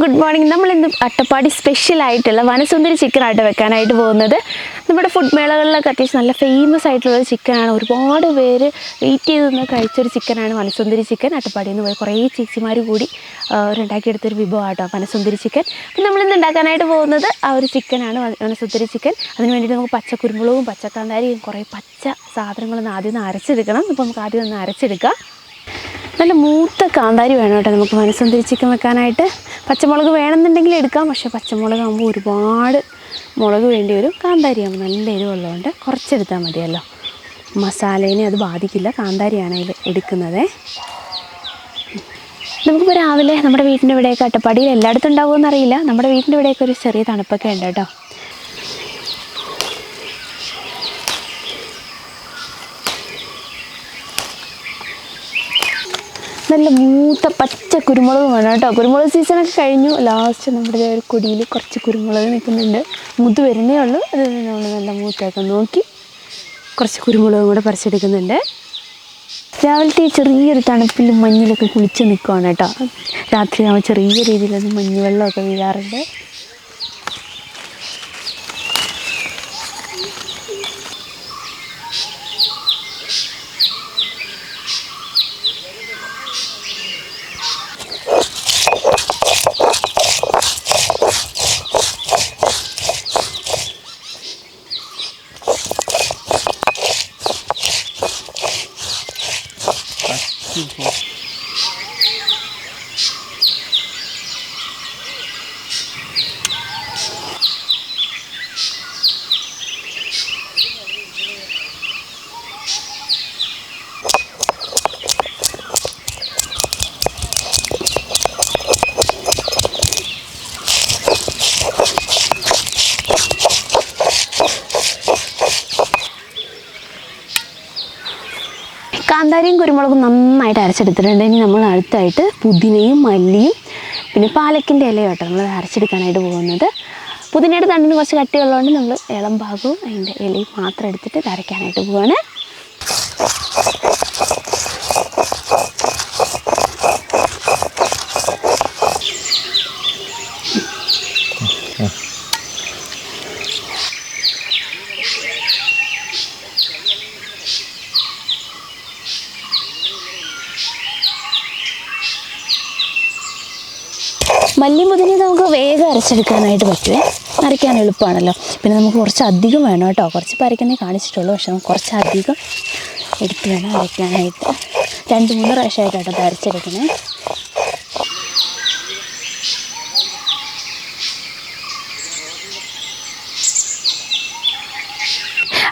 Good morning നമ്മൾ ഇന്ന് Attappadi special ആയിട്ടുള്ള വനസുന്ദരി ചിക്കൻ ആയിട്ട് വെക്കാനായിട്ട് പോകുന്നത്. നമ്മുടെ ഫുഡ് മേളകളിലൊക്കെ അത്യാവശ്യം നല്ല ഫേമസ് ആയിട്ടുള്ള ഒരു ചിക്കനാണ് ഒരുപാട് പേര് വെയിറ്റ് ചെയ്ത് നിന്ന് കഴിച്ചൊരു ചിക്കനാണ് വനസുന്ദരി ചിക്കൻ അട്ടപ്പാടിയിൽ നിന്ന് പോയി കുറേ ചേച്ചിമാർ കൂടി ഉണ്ടാക്കിയെടുത്തൊരു വിഭവമാട്ടോ വനസുന്ദരി ചിക്കൻ അപ്പം നമ്മളിന്ന് ഉണ്ടാക്കാനായിട്ട് പോകുന്നത് ആ ഒരു ചിക്കനാണ് വന- വനസുന്ദരി ചിക്കൻ അതിന് വേണ്ടിയിട്ട് നമുക്ക് പച്ച കുരുമുളകും പച്ചക്കാന്താരിയും കുറേ പച്ച സാധനങ്ങളൊന്ന് ആദ്യം ഒന്ന് അരച്ചെടുക്കണം. അപ്പോൾ നമുക്ക് ആദ്യം ഒന്ന് അരച്ചെടുക്കാം. നല്ല മൂത്ത കാന്താരി വേണം കേട്ടോ നമുക്ക് മനസ്സുന്തിരി ചിക്കൻ വെക്കാനായിട്ട്. പച്ചമുളക് വേണമെന്നുണ്ടെങ്കിൽ എടുക്കാം പക്ഷേ പച്ചമുളക് ആകുമ്പോൾ ഒരുപാട് മുളക് വേണ്ടി വരും. കാന്താരി ആകുമ്പോൾ നല്ല എരിവുള്ളതുകൊണ്ട് കുറച്ചെടുത്താൽ മതിയല്ലോ. മസാലേനെ അത് ബാധിക്കില്ല കാന്താരിയാണ് അതിൽ എടുക്കുന്നത്. നമുക്കിപ്പോൾ രാവിലെ നമ്മുടെ വീട്ടിന്റെ ഇവിടെയൊക്കെ അട്ടപ്പാടിയിൽ എല്ലായിടത്തും ഉണ്ടാവുമോ എന്നറിയില്ല. നമ്മുടെ വീട്ടിന്റെ ഇവിടെയൊക്കെ ഒരു ചെറിയ തണുപ്പൊക്കെ ഉണ്ട് കേട്ടോ. നല്ല മൂത്ത പച്ച കുരുമുളക് വേണം കേട്ടോ. കുരുമുളക് സീസണൊക്കെ കഴിഞ്ഞു. ലാസ്റ്റ് നമ്മുടെ ഒരു കൊടിയിൽ കുറച്ച് കുരുമുളക് നിൽക്കുന്നുണ്ട്. മുത്ത് വരുന്നേ ഉള്ളൂ. അത് നമ്മൾ നല്ല മൂത്തൊക്കെ നോക്കി കുറച്ച് കുരുമുളകും കൂടെ പറിച്ചെടുക്കുന്നുണ്ട്. രാവിലത്തെ ചെറിയൊരു തണുപ്പിൽ മഞ്ഞിലൊക്കെ കുളിച്ച് നിൽക്കുവാണ് കേട്ടോ. രാത്രിയാകുമ്പോൾ ചെറിയ രീതിയിലൊന്ന് മഞ്ഞ് വെള്ളമൊക്കെ വീഴാറുണ്ട്. looking. കാന്താരിയും കുരുമുളകും നന്നായിട്ട് അരച്ചെടുത്തിട്ടുണ്ട്. ഇനി നമ്മൾ അടുത്തായിട്ട് പുതിനയും മല്ലിയും പിന്നെ പാലക്കിന്റെ ഇലയോട്ടോ നമ്മൾ അരച്ചെടുക്കാനായിട്ട് പോകുന്നത്. പുതിനയുടെ തണ്ടിന് കുറച്ച് കട്ടിയുള്ളതുകൊണ്ട് നമ്മൾ ഇളം ഭാഗവും അതിന്റെ ഇലയും മാത്രം എടുത്തിട്ട് അരയ്ക്കാനായിട്ട് പോവാണ്. മല്ലി മുതലി നമുക്ക് വേഗം അരച്ചെടുക്കാനായിട്ട് പറ്റുമേ അരയ്ക്കാൻ എളുപ്പമാണല്ലോ. പിന്നെ നമുക്ക് കുറച്ച് അധികം വേണം കേട്ടോ. കുറച്ച് പരക്കുന്നേ കാണിച്ചിട്ടുള്ളൂ. പക്ഷെ നമുക്ക് കുറച്ച് അധികം എടുത്ത് വേണം അരയ്ക്കാനായിട്ട്. രണ്ട് മൂന്ന് പ്രാവശ്യമായിട്ടോ അത് അരച്ചെടുക്കണേ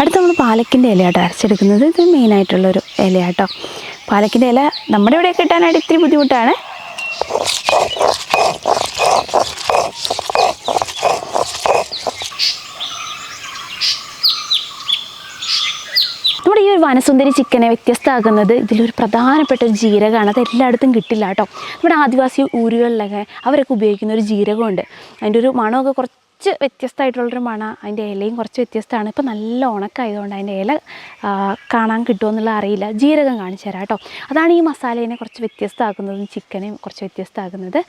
അടുത്ത നമ്മൾ പാലക്കിന്റെ ഇലയാട്ടോ അരച്ചെടുക്കുന്നത്. ഇത് മെയിനായിട്ടുള്ളൊരു ഇലയാട്ടോ പാലക്കിന്റെ ഇല നമ്മുടെ ഇവിടെ കിട്ടാനായിട്ട് ഇത്തിരി ബുദ്ധിമുട്ടാണ്. നമ്മുടെ ഈ വനസുന്ദരി ചിക്കനെ വ്യത്യസ്തമാക്കുന്നത് ഇതിലൊരു പ്രധാനപ്പെട്ട ഒരു ജീരകമാണ്. അത് എല്ലായിടത്തും കിട്ടില്ല കേട്ടോ. നമ്മുടെ ആദിവാസി ഊരുകളിലൊക്കെ അവരൊക്കെ ഉപയോഗിക്കുന്ന ഒരു ജീരകമുണ്ട്. അതിന്റെ ഒരു മണമൊക്കെ കുറച്ച് വ്യത്യസ്തമായിട്ടുള്ളൊരു മണ. അതിന്റെ ഇലയും കുറച്ച് വ്യത്യസ്തമാണ്. ഇപ്പോൾ നല്ല ഉണക്കായതുകൊണ്ട് അതിന്റെ ഇല കാണാൻ കിട്ടുമോ അറിയില്ല. ജീരകം കാണിച്ചു തരാം കേട്ടോ. അതാണ് ഈ മസാലേനെ കുറച്ച് വ്യത്യസ്തമാക്കുന്നതും. ചിക്കനെയും കുറച്ച് വ്യത്യസ്തമാക്കുന്നത്.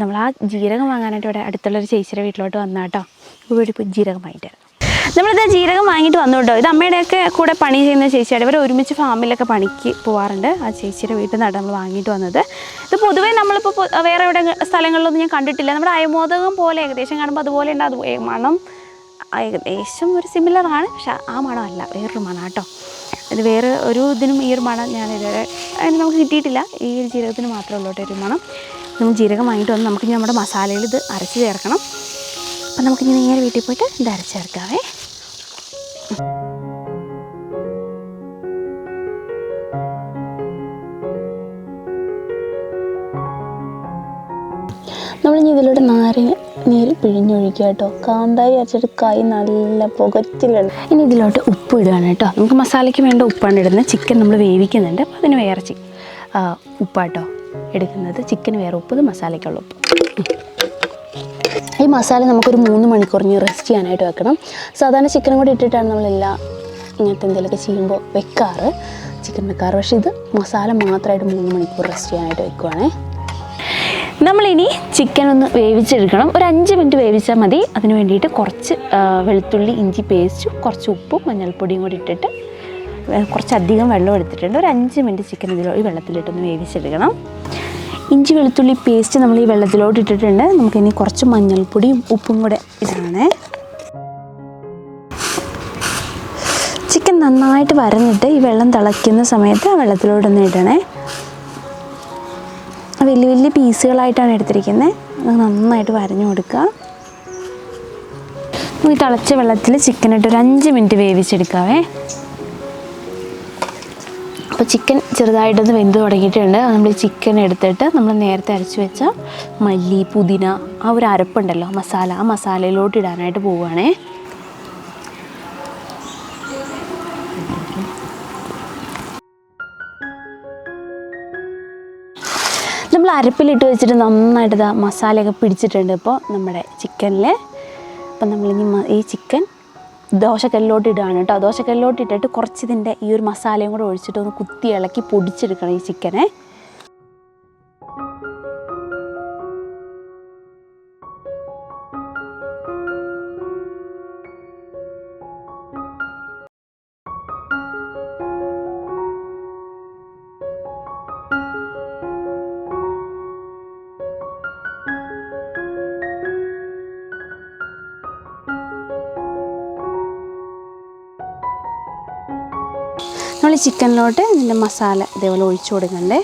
നമ്മൾ ആ ജീരകം വാങ്ങാനായിട്ട് ഇവിടെ അടുത്തുള്ളൊരു ചേച്ചിയുടെ വീട്ടിലോട്ട് വന്നാട്ടോ ഇവിടെ ഇപ്പോൾ ജീരകം വാങ്ങിയിട്ട്. നമ്മളിത് ജീരകം വാങ്ങിയിട്ട് വന്നു കേട്ടോ ഇത് അമ്മയുടെയൊക്കെ കൂടെ പണി ചെയ്യുന്ന ചേച്ചിയാണ്. ഇവർ ഒരുമിച്ച് ഫാമിലൊക്കെ പണിക്ക് പോവാറുണ്ട്. ആ ചേച്ചിയുടെ വീട്ടിൽ നിന്നാണ് നമ്മൾ വാങ്ങിയിട്ട് വന്നത്. ഇത് പൊതുവേ നമ്മളിപ്പോൾ വേറെ എവിടെ സ്ഥലങ്ങളിലൊന്നും ഞാൻ കണ്ടിട്ടില്ല. നമ്മുടെ അയമോദകം പോലെ ഏകദേശം കാണുമ്പോൾ അതുപോലെ ഉണ്ട്. അത് മണം ഏകദേശം ഒരു സിമിലർ ആണ്. പക്ഷെ ആ മണമല്ല. വേറൊരു മണം കേട്ടോ ഇത് വേറെ ഒരു ഇതിനും ഈ ഒരു മണം ഞാൻ ഇതുവരെ അതിന് നമുക്ക് കിട്ടിയിട്ടില്ല. ഈ ഒരു ജീരകത്തിന് മാത്രമേ ഉള്ളൂ ഒരു മണം. നമ്മൾ ജീരകം വാങ്ങിയിട്ട് വന്ന് നമുക്ക് നമ്മുടെ മസാലയിൽ ഇത് അരച്ച് ചേർക്കണം. അപ്പം നമുക്ക് ഇനി നേരെ വീട്ടിൽ പോയിട്ട് ഇത് അരച്ച് ചേർക്കാവേ. നമ്മളിനി ഇതിലൂടെ നാരി നീര് പിഴിഞ്ഞൊഴിക്കുക കേട്ടോ. കാന്താരി അരച്ചിട്ട് കൈ നല്ല പുകച്ചിലുണ്ട് ഇനി ഇതിലോട്ട് ഉപ്പ് ഇടുകയാണ് കേട്ടോ. നമുക്ക് മസാലയ്ക്ക് വേണ്ട ഉപ്പാണ് ഇടുന്നത്. ചിക്കൻ നമ്മൾ വേവിക്കുന്നുണ്ട്. അപ്പോൾ അതിന് വേറെ ചി ഉപ്പാട്ടോ എടുക്കുന്നത്. ചിക്കൻ വേറെ ഉപ്പ് മസാലയ്ക്കുള്ള ഉപ്പ്. ഈ മസാല നമുക്കൊരു മൂന്ന് മണിക്കൂറിന് റെസ്റ്റ് ചെയ്യാനായിട്ട് വെക്കണം. സാധാരണ ചിക്കനും കൂടി ഇട്ടിട്ടാണ് നമ്മളെല്ലാ ഇങ്ങനത്തെ എന്തെങ്കിലുമൊക്കെ ചെയ്യുമ്പോൾ വെക്കാറ്. ചിക്കൻ വെക്കാറ്. പക്ഷേ ഇത് മസാല മാത്രമായിട്ട് മൂന്ന് മണിക്കൂർ റെസ്റ്റ് ചെയ്യാനായിട്ട് വെക്കുവാണേ. നമ്മളിനി ചിക്കൻ ഒന്ന് വേവിച്ചെടുക്കണം. ഒരു അഞ്ച് മിനിറ്റ് വേവിച്ചാൽ മതി. അതിന് വേണ്ടിയിട്ട് കുറച്ച് വെളുത്തുള്ളി ഇഞ്ചി പേസ്റ്റും കുറച്ച് ഉപ്പും മഞ്ഞൾപ്പൊടിയും കൂടി ഇട്ടിട്ട് കുറച്ചധികം വെള്ളം എടുത്തിട്ടുണ്ട്. ഒരു അഞ്ച് മിനിറ്റ് ചിക്കൻ ഇതിലോ ഈ വെള്ളത്തിലിട്ടൊന്ന് വേവിച്ചെടുക്കണം. ഇഞ്ചി വെളുത്തുള്ളി പേസ്റ്റ് നമ്മൾ ഈ വെള്ളത്തിലോട്ട് ഇട്ടിട്ടുണ്ട്. നമുക്കിനി കുറച്ച് മഞ്ഞൾപ്പൊടിയും ഉപ്പും കൂടെ ഇതാണ് ചിക്കൻ നന്നായിട്ട് വരഞ്ഞിട്ട് ഈ വെള്ളം തിളയ്ക്കുന്ന സമയത്ത് ആ വെള്ളത്തിലോട്ടൊന്ന് ഇടണേ. വലിയ വലിയ പീസുകളായിട്ടാണ് എടുത്തിരിക്കുന്നത്. അത് നന്നായിട്ട് വരഞ്ഞു കൊടുക്കുക. ഈ തിളച്ച വെള്ളത്തിൽ ചിക്കൻ ഇട്ട് ഒരു അഞ്ച് മിനിറ്റ് വേവിച്ചെടുക്കാവേ. അപ്പോൾ ചിക്കൻ ചെറുതായിട്ടൊന്ന് വെന്ത് തുടങ്ങിയിട്ടുണ്ട്. നമ്മൾ ചിക്കൻ എടുത്തിട്ട് നമ്മൾ നേരത്തെ അരച്ച് വെച്ച മല്ലി പുതിന ആ ഒരു അരപ്പുണ്ടല്ലോ മസാല. ആ മസാലയിലോട്ട് ഇടാനായിട്ട് പോവുകയാണേ. അരപ്പിലിട്ട് വെച്ചിട്ട് നന്നായിട്ട് ഇതാ മസാലയൊക്കെ പിടിച്ചിട്ടുണ്ട് ഇപ്പോൾ നമ്മുടെ ചിക്കനിൽ അപ്പം നമ്മളിനി ഈ ചിക്കൻ ദോശക്കല്ലിലോട്ട് ഇടുകയാണ് കേട്ടോ. ദോശക്കല്ലിലോട്ട് ഇട്ടിട്ട് കുറച്ച് ഇതിന്റെ ഈ ഒരു മസാലയും കൂടെ ഒഴിച്ചിട്ട് ഒന്ന് കുത്തി ഇളക്കി പൊടിച്ചെടുക്കണം ഈ ചിക്കനെ. നമ്മൾ ചിക്കനിലോട്ട് ഇതിന്റെ മസാല ഇതേപോലെ ഒഴിച്ചു കൊടുക്കണ്ടേ.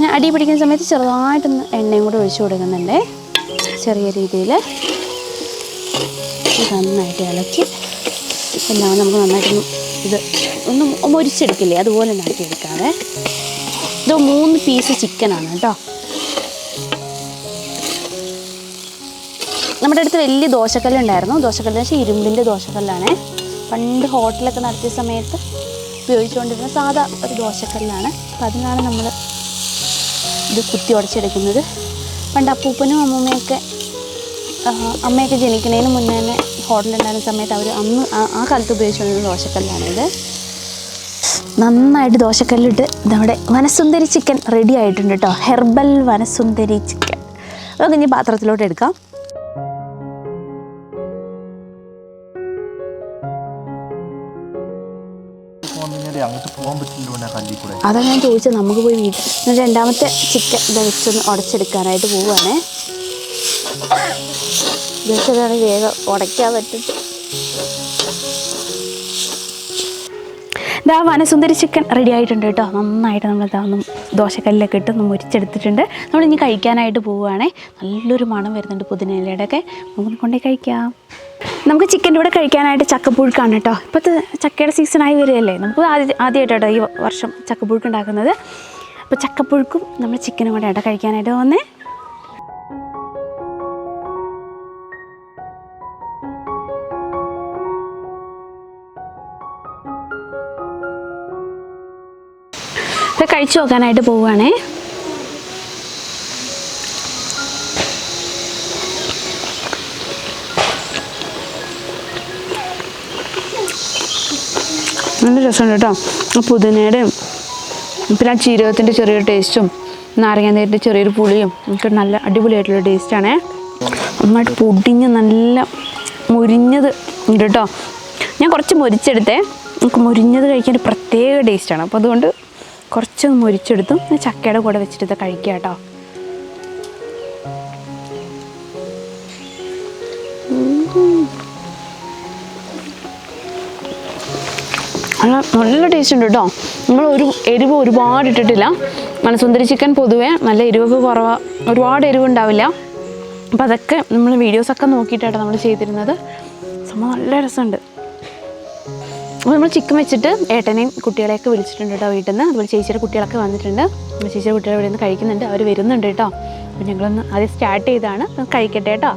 ഞാൻ അടി പിടിക്കുന്ന സമയത്ത് ചെറുതായിട്ടൊന്ന് എണ്ണയും കൂടെ ഒഴിച്ചു കൊടുക്കുന്നുണ്ടേ. ചെറിയ രീതിയിൽ നന്നായിട്ട് ഇളക്കി. എല്ലാം നമുക്ക് നന്നായിട്ടൊന്ന് ഇത് ഒന്ന് മൊരിച്ചെടുക്കില്ലേ? അതുപോലെ ഉണ്ടാക്കിയെടുക്കാവേ ഇത് മൂന്ന് പീസ് ചിക്കനാണ് കേട്ടോ. നമ്മുടെ അടുത്ത് വലിയ ദോശക്കല്ലുണ്ടായിരുന്നു ദോശക്കല്ല് വെച്ചാൽ ഇരുമ്പിന്റെ ദോശക്കല്ലാണ്. പണ്ട് ഹോട്ടലൊക്കെ നടത്തിയ സമയത്ത് ഉപയോഗിച്ചുകൊണ്ടിരുന്ന സാധാ ഒരു ദോശക്കല്ലാണ്. അപ്പം അതിനാണ് നമ്മൾ ഇത് കുത്തി ഉടച്ചെടുക്കുന്നത്. പണ്ട് അപ്പൂപ്പനും അമ്മൂമ്മയൊക്കെ അമ്മയൊക്കെ ജനിക്കുന്നതിന് മുന്നേ തന്നെ ഹോട്ടലുണ്ടായിരുന്ന സമയത്ത് അവർ അന്ന് ആ- കാലത്ത് ഉപയോഗിച്ചുകൊണ്ടിരുന്ന ദോശക്കല്ലാണിത്. നന്നായിട്ട് ദോശക്കല്ലിട്ട് നമ്മുടെ വനസുന്ദരി ചിക്കൻ റെഡി ആയിട്ടുണ്ട് കേട്ടോ ഹെർബൽ വനസുന്ദരി ചിക്കൻ. അതൊക്കെ ഇനി പാത്രത്തിലോട്ട് എടുക്കാം. അതാ ഞാൻ ചോദിച്ചത് നമുക്ക് പോയി വീട്ടിൽ രണ്ടാമത്തെ ചിക്കൻ വെച്ചൊന്ന് ഉടച്ചെടുക്കാനായിട്ട് പോവുകയാണേ വെച്ചതാണ് വേഗം ഉടയ്ക്കാൻ പറ്റും. ഇതാ വനസുന്ദരി ചിക്കൻ റെഡി ആയിട്ടുണ്ട് കേട്ടോ. നന്നായിട്ട് നമ്മൾ ഇതാ ഒന്ന് ദോശക്കല്ലിലൊക്കെ ഇട്ട് ഒന്ന് മുരിച്ചെടുത്തിട്ടുണ്ട്. നമ്മൾ ഇനി കഴിക്കാനായിട്ട് പോവുകയാണേ. നല്ലൊരു മണം വരുന്നുണ്ട് പുതിനയിലയുടെ ഒക്കെ കൊണ്ടേ കഴിക്കാം. നമുക്ക് ചിക്കന്റെ കൂടെ കഴിക്കാനായിട്ട് ചക്കപ്പുഴുക്കാണ് കേട്ടോ. ഇപ്പോഴത്തെ ചക്കയുടെ സീസണായി വരികയല്ലേ? നമുക്ക് ആദ്യ ആദ്യമായിട്ടോ ഈ വർഷം ചക്കപ്പുഴുക്ക് ഉണ്ടാക്കുന്നത്. അപ്പോൾ ചക്കപ്പുഴുക്കും നമ്മൾ ചിക്കനും കൂടെ ആയിട്ട് കഴിക്കാനായിട്ട് വന്നേ കഴിച്ചു നോക്കാനായിട്ട് പോവുകയാണേ. നല്ല രസമുണ്ട് കേട്ടോ. പുതിനയുടെയും പിന്നെ ആ ചീരകത്തിന്റെ ചെറിയൊരു ടേസ്റ്റും നാരങ്ങാനീരിന്റെ ചെറിയൊരു പുളിയും ഒക്കെ നല്ല അടിപൊളിയായിട്ടുള്ള ടേസ്റ്റാണേ നന്നായിട്ട് പൊടിഞ്ഞ് നല്ല മുരിഞ്ഞത് ഉണ്ട് കേട്ടോ. ഞാൻ കുറച്ച് മുരിച്ചെടുത്തേ. നമുക്ക് മുരിഞ്ഞത് കഴിക്കാൻ ഒരു പ്രത്യേക ടേസ്റ്റാണ് അപ്പോൾ അതുകൊണ്ട് കുറച്ച് മുരിച്ചെടുത്തും ചക്കയുടെ കൂടെ വെച്ചിട്ട് കഴിക്കുക കേട്ടോ. നല്ല നല്ല ടേസ്റ്റ് ഉണ്ട് കേട്ടോ. നമ്മൾ ഒരു എരിവ് ഒരുപാട് ഇട്ടിട്ടില്ല. മനസുന്ദരി ചിക്കൻ പൊതുവേ നല്ല എരിവൊക്കെ കുറവാ ഒരുപാട് എരിവ് ഉണ്ടാവില്ല. അപ്പോൾ അതൊക്കെ നമ്മൾ വീഡിയോസൊക്കെ നോക്കിയിട്ടാണ് നമ്മൾ ചെയ്തിരുന്നത്. സംഭവം നല്ല രസമുണ്ട്. അപ്പോൾ നമ്മൾ ചിക്കൻ വെച്ചിട്ട് ഏട്ടനെയും കുട്ടികളെയൊക്കെ വിളിച്ചിട്ടുണ്ട് കേട്ടോ വീട്ടിൽ നിന്ന് അതുപോലെ ചേച്ചിയുടെ കുട്ടികളൊക്കെ വന്നിട്ടുണ്ട്. ചേച്ചിയുടെ കുട്ടികൾ ഇവിടെ നിന്ന് കഴിക്കുന്നുണ്ട്. അവർ വരുന്നുണ്ട് കേട്ടോ. അപ്പോൾ ഞങ്ങളൊന്ന് ആദ്യം സ്റ്റാർട്ട് ചെയ്താണ്. കഴിക്കട്ടെ കേട്ടോ.